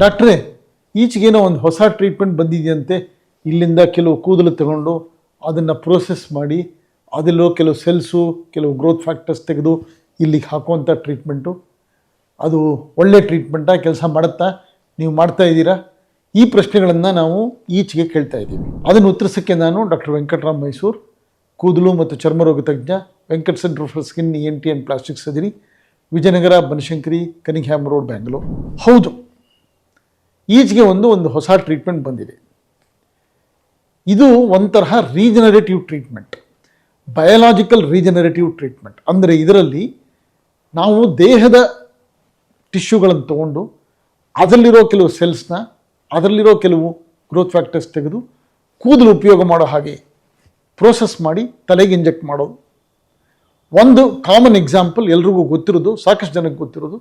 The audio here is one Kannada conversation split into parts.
ಡಾಕ್ಟ್ರೇ, ಈಚೆಗೇನೋ ಒಂದು ಹೊಸ ಟ್ರೀಟ್ಮೆಂಟ್ ಬಂದಿದೆಯಂತೆ. ಇಲ್ಲಿಂದ ಕೆಲವು ಕೂದಲು ತಗೊಂಡು ಅದನ್ನು ಪ್ರೋಸೆಸ್ ಮಾಡಿ, ಅದೆಲ್ಲೋ ಕೆಲವು ಸೆಲ್ಸು, ಕೆಲವು ಗ್ರೋತ್ ಫ್ಯಾಕ್ಟರ್ಸ್ ತೆಗೆದು ಇಲ್ಲಿಗೆ ಹಾಕುವಂಥ ಟ್ರೀಟ್ಮೆಂಟು. ಅದು ಒಳ್ಳೆ ಟ್ರೀಟ್ಮೆಂಟಾ, ಕೆಲಸ ಮಾಡುತ್ತಾ? ನೀವು ಮಾಡ್ತಾ ಇದ್ದೀರಾ? ಈ ಪ್ರಶ್ನೆಗಳನ್ನು ನಾವು ಈಚೆಗೆ ಕೇಳ್ತಾ ಇದ್ದೀವಿ. ಅದನ್ನು ಉತ್ತರಿಸೋಕ್ಕೆ ನಾನು ಡಾಕ್ಟರ್ ವೆಂಕಟರಾಮ್ ಮೈಸೂರು, ಕೂದಲು ಮತ್ತು ಚರ್ಮರೋಗ ತಜ್ಞ, Venkat centre for skin N T and plastic surgery, Vijayanagar, Banashankari Cunningham road, Bangalore. ಹೌದು ಈಚೆಗೆ ಒಂದು ಒಂದು ಹೊಸ ಟ್ರೀಟ್ಮೆಂಟ್ ಬಂದಿದೆ. ಇದು ಒಂಥರಹ regenerative treatment biological regenerative treatment ಅಂದರೆ ಇದರಲ್ಲಿ ನಾವು ದೇಹದ ಟಿಶ್ಯೂಗಳನ್ನು ತಗೊಂಡು ಅದರಲ್ಲಿರೋ ಕೆಲವು ಸೆಲ್ಸ್ನ ಅದರಲ್ಲಿರೋ ಕೆಲವು ಗ್ರೋತ್ ಫ್ಯಾಕ್ಟರ್ಸ್ ತೆಗೆದು ಕೂದಲು ಉಪಯೋಗ ಮಾಡೋ ಹಾಗೆ ಪ್ರೋಸೆಸ್ ಮಾಡಿ ತಲೆಗೆ ಇಂಜೆಕ್ಟ್ ಮಾಡೋದು. ಒಂದು ಕಾಮನ್ ಎಕ್ಸಾಂಪಲ್ ಎಲ್ರಿಗೂ ಗೊತ್ತಿರೋದು, ಸಾಕಷ್ಟು ಜನಕ್ಕೆ ಗೊತ್ತಿರೋದು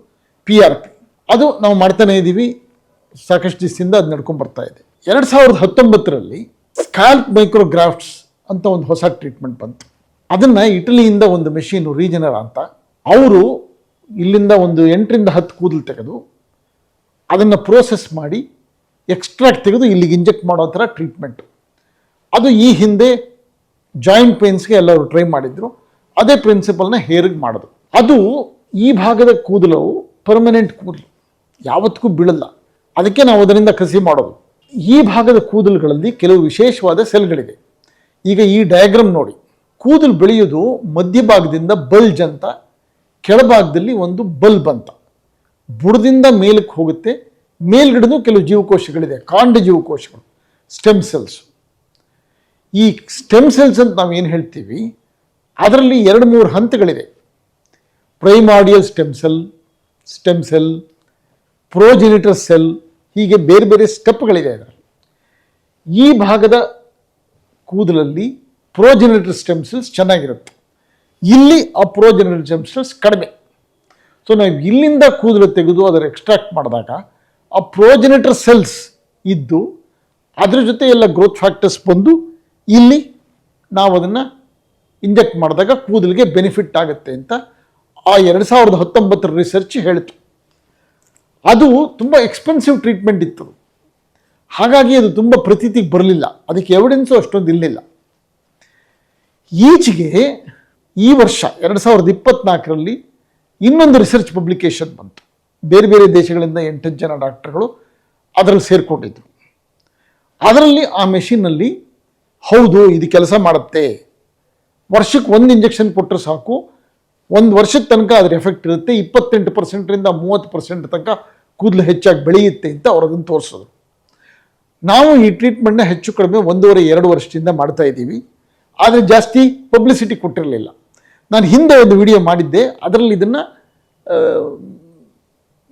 ಪಿ ಆರ್ ಪಿ ಅದು ನಾವು ಮಾಡ್ತಾನೇ ಇದ್ದೀವಿ ಸಾಕಷ್ಟು ದಿವಸದಿಂದ ಅದು ನಡ್ಕೊಂಡು ಬರ್ತಾ ಇದೆ. ಎರಡು ಸಾವಿರದ ಹತ್ತೊಂಬತ್ತರಲ್ಲಿ ಸ್ಕಾಲ್ಪ್ ಮೈಕ್ರೋಗ್ರಾಫ್ಟ್ಸ್ ಅಂತ ಒಂದು ಹೊಸ ಟ್ರೀಟ್ಮೆಂಟ್ ಬಂತು. ಅದನ್ನು ಇಟಲಿಯಿಂದ ಒಂದು ಮೆಷೀನು ರೀಜನರ್ ಅಂತ, ಅವರು ಇಲ್ಲಿಂದ ಒಂದು ಎಂಟರಿಂದ ಹತ್ತು ಕೂದಲು ತೆಗೆದು ಅದನ್ನು ಪ್ರೋಸೆಸ್ ಮಾಡಿ ಎಕ್ಸ್ಟ್ರಾಕ್ಟ್ ತೆಗೆದು ಇಲ್ಲಿಗೆ ಇಂಜೆಕ್ಟ್ ಮಾಡೋ ಥರ ಟ್ರೀಟ್ಮೆಂಟು ಅದು ಈ ಹಿಂದೆ ಜಾಯಿಂಟ್ ಪೇನ್ಸ್ಗೆ ಎಲ್ಲರೂ ಟ್ರೈ ಮಾಡಿದ್ರು. ಅದೇ ಪ್ರಿನ್ಸಿಪಲ್ನ ಹೇರಿಗೆ ಮಾಡೋದು. ಅದು ಈ ಭಾಗದ ಕೂದಲು ಪರ್ಮನೆಂಟ್ ಕೂದಲು. ಯಾವತ್ತಿಗೂ ಬೀಳಲ್ಲ. ಅದಕ್ಕೆ ನಾವು ಅದರಿಂದ ಕಸಿ ಮಾಡೋದು. ಈ ಭಾಗದ ಕೂದಲುಗಳಲ್ಲಿ ಕೆಲವು ವಿಶೇಷವಾದ ಸೆಲ್ಗಳಿವೆ. ಈಗ ಈ ಡಯಾಗ್ರಾಮ್ ನೋಡಿ. ಕೂದಲು ಬೆಳೆಯೋದು ಮಧ್ಯಭಾಗದಿಂದ ಬಲ್ಜ್ ಅಂತ, ಕೆಳಭಾಗದಲ್ಲಿ ಒಂದು ಬಲ್ಬ್ ಅಂತ. ಬುಡದಿಂದ ಮೇಲಕ್ಕೆ ಹೋಗುತ್ತೆ. ಮೇಲ್ಗಡೆನೂ ಕೆಲವು ಜೀವಕೋಶಗಳಿದೆ. ಕಾಂಡ ಜೀವಕೋಶಗಳು ಸ್ಟೆಮ್ ಸೆಲ್ಸ್ ಈ ಸ್ಟೆಮ್ ಸೆಲ್ಸ್ ಅಂತ ನಾವು ಏನು ಹೇಳ್ತೀವಿ? ಅದರಲ್ಲಿ ಎರಡು ಮೂರು ಹಂತಗಳಿದೆ primordial stem cell stem cell progenitor cell ಹೀಗೆ ಬೇರೆ ಬೇರೆ ಸ್ಟೆಪ್ಗಳಿದೆ ಅದರಲ್ಲಿ. ಈ ಭಾಗದ ಕೂದಲಲ್ಲಿ ಪ್ರೋಜೆನರೇಟರ್ ಸ್ಟೆಮ್ ಸೆಲ್ಸ್ ಚೆನ್ನಾಗಿರುತ್ತೆ. ಇಲ್ಲಿ ಆ ಪ್ರೋಜೆನರೇಟರ್ ಸ್ಟೆಮ್ ಸೆಲ್ಸ್ ಕಡಿಮೆ. ಸೊ ನಾವು ಇಲ್ಲಿಂದ ಕೂದಲು ತೆಗೆದು ಅದರ ಎಕ್ಸ್ಟ್ರಾಕ್ಟ್ ಮಾಡಿದಾಗ ಆ ಪ್ರೋಜೆನೇಟರ್ ಸೆಲ್ಸ್ ಇದ್ದು ಅದ್ರ ಜೊತೆ ಎಲ್ಲ ಗ್ರೋತ್ ಫ್ಯಾಕ್ಟರ್ಸ್ ಬಂದು ಇಲ್ಲಿ ನಾವು ಅದನ್ನು ಇಂಜೆಕ್ಟ್ ಮಾಡಿದಾಗ ಕೂದಲಿಗೆ ಬೆನಿಫಿಟ್ ಆಗುತ್ತೆ ಅಂತ ಆ ಎರಡು ಸಾವಿರದ ಹತ್ತೊಂಬತ್ತರ ರಿಸರ್ಚ್ ಹೇಳಿತು. ಅದು ತುಂಬ ಎಕ್ಸ್ಪೆನ್ಸಿವ್ ಟ್ರೀಟ್ಮೆಂಟ್ ಇತ್ತು. ಹಾಗಾಗಿ ಅದು ತುಂಬ ಪ್ರತೀತಿಗೆ ಬರಲಿಲ್ಲ. ಅದಕ್ಕೆ ಎವಿಡೆನ್ಸು ಅಷ್ಟೊಂದು ಇರಲಿಲ್ಲ. ಈಚೆಗೆ ಈ ವರ್ಷ ಎರಡು ಸಾವಿರದ ಇಪ್ಪತ್ನಾಲ್ಕರಲ್ಲಿ ಇನ್ನೊಂದು ರಿಸರ್ಚ್ ಪಬ್ಲಿಕೇಶನ್ ಬಂತು. ಬೇರೆ ಬೇರೆ ದೇಶಗಳಿಂದ ಎಂಟು ಜನ ಡಾಕ್ಟರ್ಗಳು ಅದರಲ್ಲಿ ಸೇರಿಕೊಂಡಿದ್ರು. ಅದರಲ್ಲಿ ಆ ಮೆಷಿನ್ನಲ್ಲಿ ಹೌದು, ಇದು ಕೆಲಸ ಮಾಡುತ್ತೆ. ವರ್ಷಕ್ಕೆ ಒಂದು ಇಂಜೆಕ್ಷನ್ ಕೊಟ್ಟರೆ ಸಾಕು ಒಂದು ವರ್ಷದ ತನಕ ಅದ್ರ ಎಫೆಕ್ಟ್ ಇರುತ್ತೆ. ಇಪ್ಪತ್ತೆಂಟು ಪರ್ಸೆಂಟ್ರಿಂದ ಮೂವತ್ತು ಪರ್ಸೆಂಟ್ ತನಕ ಕೂದಲು ಹೆಚ್ಚಾಗಿ ಬೆಳೆಯುತ್ತೆ ಅಂತ ಅವ್ರು ತೋರಿಸೋದು. ನಾವು ಈ ಟ್ರೀಟ್ಮೆಂಟ್ನ ಹೆಚ್ಚು ಕಡಿಮೆ ಒಂದೂವರೆ, ಎರಡು ವರ್ಷದಿಂದ ಮಾಡ್ತಾ ಇದ್ದೀವಿ. ಆದರೆ ಜಾಸ್ತಿ ಪಬ್ಲಿಸಿಟಿ ಕೊಟ್ಟಿರಲಿಲ್ಲ. ನಾನು ಹಿಂದೆ ಒಂದು ವಿಡಿಯೋ ಮಾಡಿದ್ದೆ. ಅದರಲ್ಲಿ ಇದನ್ನು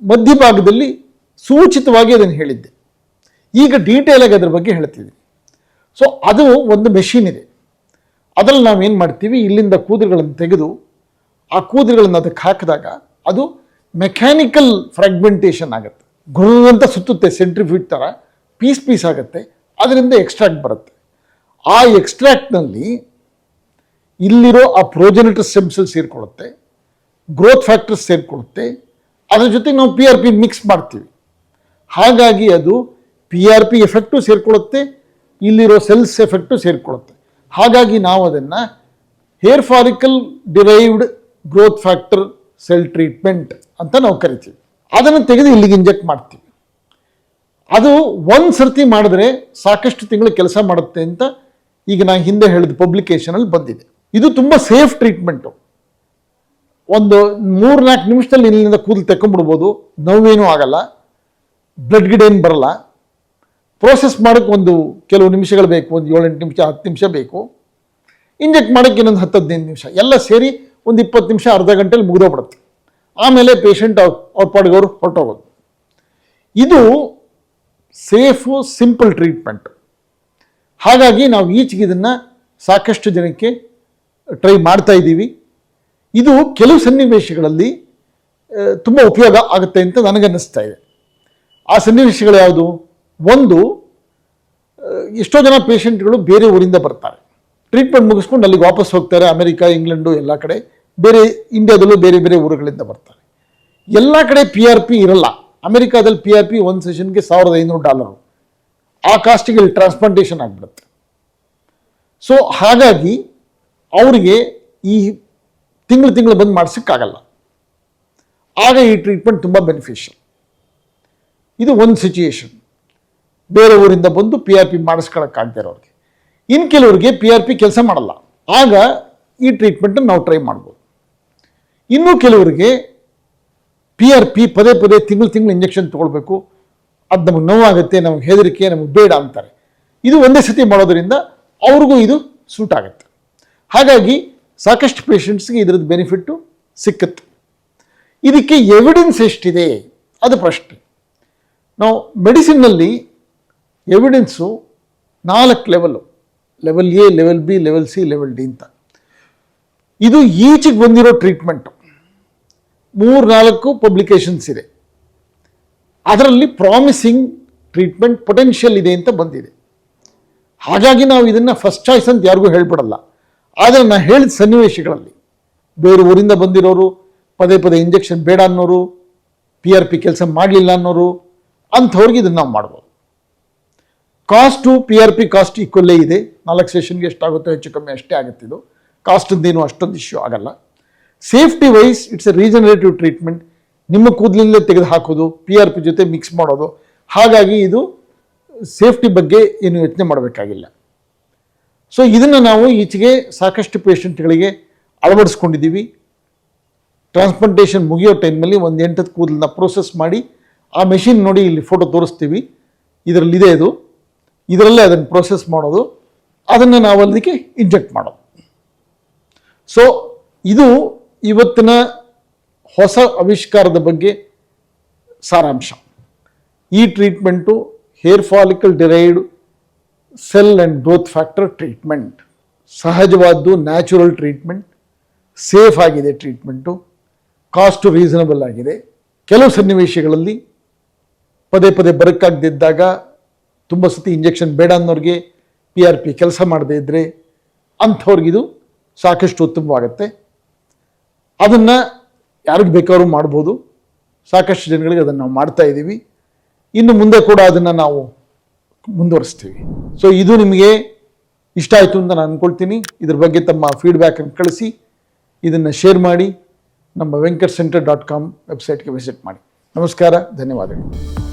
ಮಧ್ಯಭಾಗದಲ್ಲಿ ಸೂಚಿತವಾಗಿ ಅದನ್ನು ಹೇಳಿದ್ದೆ. ಈಗ ಡೀಟೇಲಾಗಿ ಅದ್ರ ಬಗ್ಗೆ ಹೇಳ್ತಿದ್ದೀನಿ. ಸೊ ಅದು ಒಂದು ಮೆಷಿನ್ ಇದೆ. ಅದರಲ್ಲಿ ನಾವೇನು ಮಾಡ್ತೀವಿ? ಇಲ್ಲಿಂದ ಕೂದಲುಗಳನ್ನು ತೆಗೆದು ಆ ಕೂದಲುಗಳನ್ನು ಅದಕ್ಕೆ ಹಾಕಿದಾಗ ಅದು ಮೆಕ್ಯಾನಿಕಲ್ ಫ್ರಾಗ್ಮೆಂಟೇಷನ್ ಆಗುತ್ತೆ. ಗುರುದಂತ ಸುತ್ತುತ್ತೆ ಸೆಂಟ್ರಿಫ್ಯೂಟ್ ಥರ ಪೀಸ್ ಪೀಸ್ ಆಗುತ್ತೆ, ಅದರಿಂದ ಎಕ್ಸ್ಟ್ರಾಕ್ಟ್ ಬರುತ್ತೆ. ಆ ಎಕ್ಸ್ಟ್ರಾಕ್ಟ್ನಲ್ಲಿ ಇಲ್ಲಿರೋ ಆ ಪ್ರೋಜೆನಿಟರ್ ಸೆಲ್ಸ್ ಸೇರಿಕೊಳ್ಳುತ್ತೆ ಗ್ರೋತ್ ಫ್ಯಾಕ್ಟರ್ಸ್ ಸೇರಿಕೊಳ್ಳುತ್ತೆ, ಅದ್ರ ಜೊತೆ ನಾವು ಪಿ ಆರ್ ಪಿ ಮಿಕ್ಸ್ ಮಾಡ್ತೀವಿ. ಹಾಗಾಗಿ ಅದು ಪಿ ಆರ್ ಪಿ ಎಫೆಕ್ಟು ಸೇರಿಕೊಳ್ಳುತ್ತೆ, ಇಲ್ಲಿರೋ ಸೆಲ್ಸ್ ಎಫೆಕ್ಟು ಸೇರಿಕೊಳ್ಳುತ್ತೆ. ಹಾಗಾಗಿ ನಾವು ಅದನ್ನು hair follicle derived growth factor cell treatment ಅಂತ ನಾವು ಕರಿತೀವಿ. ಅದನ್ನು ತೆಗೆದು ಇಲ್ಲಿಗೆ ಇಂಜೆಕ್ಟ್ ಮಾಡ್ತೀವಿ. ಅದು ಒಂದು ಸರ್ತಿ ಮಾಡಿದ್ರೆ ಸಾಕಷ್ಟು ತಿಂಗಳು ಕೆಲಸ ಮಾಡುತ್ತೆ ಅಂತ ಈಗ ನಾನು ಹಿಂದೆ ಹೇಳಿದ ಪಬ್ಲಿಕೇಶನಲ್ಲಿ ಬಂದಿದೆ. ಇದು ತುಂಬ ಸೇಫ್ ಟ್ರೀಟ್ಮೆಂಟು ಒಂದು ಮೂರು ನಾಲ್ಕು ನಿಮಿಷದಲ್ಲಿ ಇಲ್ಲಿಂದ ಕೂದಲು ತೆಕ್ಕೊಂಬಿಡ್ಬೋದು. ನೋವೇನೂ ಆಗಲ್ಲ. ಬ್ಲಡ್ ಗಿಡ್ ಏನು ಬರಲ್ಲ. ಪ್ರೋಸೆಸ್ ಮಾಡೋಕ್ಕೆ ಒಂದು ಕೆಲವು ನಿಮಿಷಗಳು ಬೇಕು. ಒಂದು ಏಳೆಂಟು ನಿಮಿಷ, ಹತ್ತು ನಿಮಿಷ ಬೇಕು. ಇಂಜೆಕ್ಟ್ ಮಾಡೋಕ್ಕೆ ಇನ್ನೊಂದು ಹತ್ತು ಹದಿನೈದು ನಿಮಿಷ. ಎಲ್ಲ ಸೇರಿ ಒಂದು ಇಪ್ಪತ್ತು ನಿಮಿಷ ಅರ್ಧ ಗಂಟೆಲಿ ಮುಗಿದೋಗ್ಬಿಡುತ್ತೆ ಆಮೇಲೆ ಪೇಷಂಟ್ ಅವ್ರ ಅವ್ರ ಪಾಡಿಗೆ ಅವರು ಹೊರಟೋಗೋದು. ಇದು ಸೇಫು ಸಿಂಪಲ್ ಟ್ರೀಟ್ಮೆಂಟ್ ಹಾಗಾಗಿ ನಾವು ಈಚೆಗೆ ಇದನ್ನು ಸಾಕಷ್ಟು ಜನಕ್ಕೆ ಟ್ರೈ ಮಾಡ್ತಾ ಇದ್ದೀವಿ. ಇದು ಕೆಲವು ಸನ್ನಿವೇಶಗಳಲ್ಲಿ ತುಂಬ ಉಪಯೋಗ ಆಗುತ್ತೆ ಅಂತ ನನಗನ್ನಿಸ್ತಾ ಇದೆ. ಆ ಸನ್ನಿವೇಶಗಳು ಯಾವುದು? ಒಂದು ಎಷ್ಟೋ ಜನ ಪೇಷಂಟ್ಗಳು ಬೇರೆ ಊರಿಂದ ಬರ್ತಾರೆ. ಟ್ರೀಟ್ಮೆಂಟ್ ಮುಗಿಸ್ಕೊಂಡು ಅಲ್ಲಿಗೆ ವಾಪಸ್ ಹೋಗ್ತಾರೆ, ಅಮೆರಿಕ, ಇಂಗ್ಲೆಂಡು, ಎಲ್ಲ ಕಡೆ. ಬೇರೆ ಇಂಡಿಯಾದಲ್ಲೂ ಬೇರೆ ಬೇರೆ ಊರುಗಳಿಂದ ಬರ್ತಾರೆ. ಎಲ್ಲ ಕಡೆ ಪಿ ಆರ್ ಪಿ ಇರಲ್ಲ. ಅಮೆರಿಕಾದಲ್ಲಿ ಪಿ ಆರ್ ಪಿ ಒಂದು ಸೆಷನ್ಗೆ ಸಾವಿರದ ಐನೂರು ಡಾಲರು. ಆ ಕಾಸ್ಟಿಗೆ ಇಲ್ಲಿ ಟ್ರಾನ್ಸ್ಪ್ಲಾಂಟೇಷನ್ ಆಗಿಬಿಡುತ್ತೆ. ಸೊ ಹಾಗಾಗಿ ಅವರಿಗೆ ಈ ತಿಂಗಳು ತಿಂಗಳು ಬಂದು ಮಾಡಿಸೋಕ್ಕಾಗಲ್ಲ. ಆಗ ಈ ಟ್ರೀಟ್ಮೆಂಟ್ ತುಂಬ ಬೆನಿಫಿಷಿಯಲ್ ಇದು ಒಂದು ಸಿಚುಯೇಷನ್ ಬೇರೆ ಊರಿಂದ ಬಂದು ಪಿ ಆರ್ ಪಿ ಮಾಡಿಸ್ಕೊಳಕ್ಕಾಗದೇ ಇರೋರಿಗೆ. ಇನ್ನು ಕೆಲವರಿಗೆ ಪಿ ಆರ್ ಪಿ ಕೆಲಸ ಮಾಡಲ್ಲ. ಆಗ ಈ ಟ್ರೀಟ್ಮೆಂಟನ್ನು ನಾವು ಟ್ರೈ ಮಾಡ್ಬೋದು. ಇನ್ನು ಕೆಲವರಿಗೆ ಪಿ ಆರ್ ಪಿ ಪದೇ ಪದೇ ತಿಂಗಳು ತಿಂಗಳು ಇಂಜೆಕ್ಷನ್ ತೊಗೊಳ್ಬೇಕು. ಅದು ನಮಗೆ ನೋವಾಗುತ್ತೆ, ನಮಗೆ ಹೆದರಿಕೆ, ನಮಗೆ ಬೇಡ ಅಂತಾರೆ. ಇದು ಒಂದೇ ಸತಿ ಮಾಡೋದರಿಂದ ಅವ್ರಿಗೂ ಇದು ಸೂಟ್ ಆಗುತ್ತೆ. ಹಾಗಾಗಿ ಸಾಕಷ್ಟು ಪೇಷಂಟ್ಸ್ಗೆ ಇದರದ್ದು ಬೆನಿಫಿಟ್ಟು ಸಿಕ್ಕುತ್ತೆ. ಇದಕ್ಕೆ ಎವಿಡೆನ್ಸ್ ಎಷ್ಟಿದೆ? ಅದು ಪ್ರಶ್ನೆ. ನಾವು ಮೆಡಿಸಿನ್ನಲ್ಲಿ ಎವಿಡೆನ್ಸು ನಾಲ್ಕು level level A level B level C level D ಅಂತ. ಇದು ಈಚೆಗೆ ಬಂದಿರೋ ಟ್ರೀಟ್ಮೆಂಟು ಮೂರು ನಾಲ್ಕು ಪಬ್ಲಿಕೇಶನ್ಸ್ ಇದೆ. ಅದರಲ್ಲಿ ಪ್ರಾಮಿಸಿಂಗ್ ಟ್ರೀಟ್ಮೆಂಟ್ ಪೊಟೆನ್ಷಿಯಲ್ ಇದೆ ಅಂತ ಬಂದಿದೆ. ಹಾಗಾಗಿ ನಾವು ಇದನ್ನು ಫಸ್ಟ್ ಚಾಯ್ಸ್ ಅಂತ ಯಾರಿಗೂ ಹೇಳ್ಬಿಡಲ್ಲ. ಆದರೆ ನಾನು ಹೇಳಿದ ಸನ್ನಿವೇಶಗಳಲ್ಲಿ, ಬೇರೆ ಊರಿಂದ ಬಂದಿರೋರು, ಪದೇ ಪದೇ ಇಂಜೆಕ್ಷನ್ ಬೇಡ ಅನ್ನೋರು ಪಿ ಆರ್ ಪಿ ಕೆಲಸ ಮಾಡಲಿಲ್ಲ ಅನ್ನೋರು, ಅಂಥವ್ರಿಗೆ ಇದನ್ನು ನಾವು ಮಾಡ್ಬೋದು. Cost P R P cost ಈಕ್ವಲ್ಲೇ ಇದೆ. ನಾಲ್ಕು ಸೆಷನ್ಗೆ ಎಷ್ಟಾಗುತ್ತೋ ಹೆಚ್ಚು ಕಮ್ಮಿ ಅಷ್ಟೇ ಆಗುತ್ತಿದ್ದು. ಕಾಸ್ಟಿಂದೇನು ಅಷ್ಟೊಂದು ಇಶ್ಯೂ ಆಗಲ್ಲ. Safety wise it's a regenerative treatment ನಿಮ್ಮ ಕೂದಲಿಂದಲೇ ತೆಗೆದು ಹಾಕೋದು ಪಿ ಆರ್ ಪಿ ಜೊತೆ ಮಿಕ್ಸ್ ಮಾಡೋದು. ಹಾಗಾಗಿ ಇದು ಸೇಫ್ಟಿ ಬಗ್ಗೆ ಏನು ಯೋಚನೆ ಮಾಡಬೇಕಾಗಿಲ್ಲ. ಸೊ ಇದನ್ನು ನಾವು ಈಚೆಗೆ ಸಾಕಷ್ಟು ಪೇಷಂಟ್ಗಳಿಗೆ ಅಳವಡಿಸ್ಕೊಂಡಿದ್ದೀವಿ. ಟ್ರಾನ್ಸ್ಪ್ಲಾಂಟೇಷನ್ ಮುಗಿಯೋ ಟೈಮಲ್ಲಿ ಒಂದು ಎಂಟತ್ತು ಕೂದಲನ್ನ ಪ್ರೋಸೆಸ್ ಮಾಡಿ, ಆ ಮೆಷಿನ್ ನೋಡಿ ಇಲ್ಲಿ ಫೋಟೋ ತೋರಿಸ್ತೀವಿ. ಇದರಲ್ಲಿದೆ ಇದು. ಇದರಲ್ಲೇ ಅದನ್ನು ಪ್ರೋಸೆಸ್ ಮಾಡೋದು. ಅದನ್ನು ನಾವು ಅದಕ್ಕೆ ಇಂಜೆಕ್ಟ್ ಮಾಡೋದು. ಸೊ ಇದು ಇವತ್ತಿನ ಹೊಸ ಆವಿಷ್ಕಾರದ ಬಗ್ಗೆ ಸಾರಾಂಶ. ಈ treatment hair follicle derived cell and growth factor treatment. ಸಹಜವಾದ್ದು, natural treatment. Safe ಆಗಿದೆ ಟ್ರೀಟ್ಮೆಂಟು. ಕಾಸ್ಟು ರೀಸನಬಲ್ ಆಗಿದೆ. ಕೆಲವು ಸನ್ನಿವೇಶಗಳಲ್ಲಿ ಪದೇ ಪದೇ ಬರಕ್ಕಾಗದಿದ್ದಾಗ ತುಂಬ ಸತಿ ಇಂಜೆಕ್ಷನ್ ಬೇಡ ಅನ್ನೋರಿಗೆ ಪಿ ಆರ್ ಪಿ ಕೆಲಸ ಮಾಡದೇ ಇದ್ದರೆ ಅಂಥವ್ರಿಗಿದು ಸಾಕಷ್ಟು ಉತ್ತಮವಾಗುತ್ತೆ. ಅದನ್ನು ಯಾರಿಗೆ ಬೇಕಾದ್ರೂ ಮಾಡ್ಬೋದು. ಸಾಕಷ್ಟು ಜನಗಳಿಗೆ ಅದನ್ನು ನಾವು ಮಾಡ್ತಾ ಇದ್ದೀವಿ. ಇನ್ನು ಮುಂದೆ ಕೂಡ ಅದನ್ನು ನಾವು ಮುಂದುವರಿಸ್ತೀವಿ. ಸೊ ಇದು ನಿಮಗೆ ಇಷ್ಟ ಆಯಿತು ಅಂತ ನಾನು ಅಂದ್ಕೊಳ್ತೀನಿ ಇದ್ರ ಬಗ್ಗೆ ತಮ್ಮ ಫೀಡ್ಬ್ಯಾಕನ್ನು ಕಳಿಸಿ. ಇದನ್ನು ಶೇರ್ ಮಾಡಿ. ನಮ್ಮ ವೆಂಕಟ್ ಸೆಂಟರ್ ಡಾಟ್ ಕಾಮ್ ವೆಬ್ಸೈಟ್ಗೆ ವಿಸಿಟ್ ಮಾಡಿ. ನಮಸ್ಕಾರ, ಧನ್ಯವಾದಗಳು.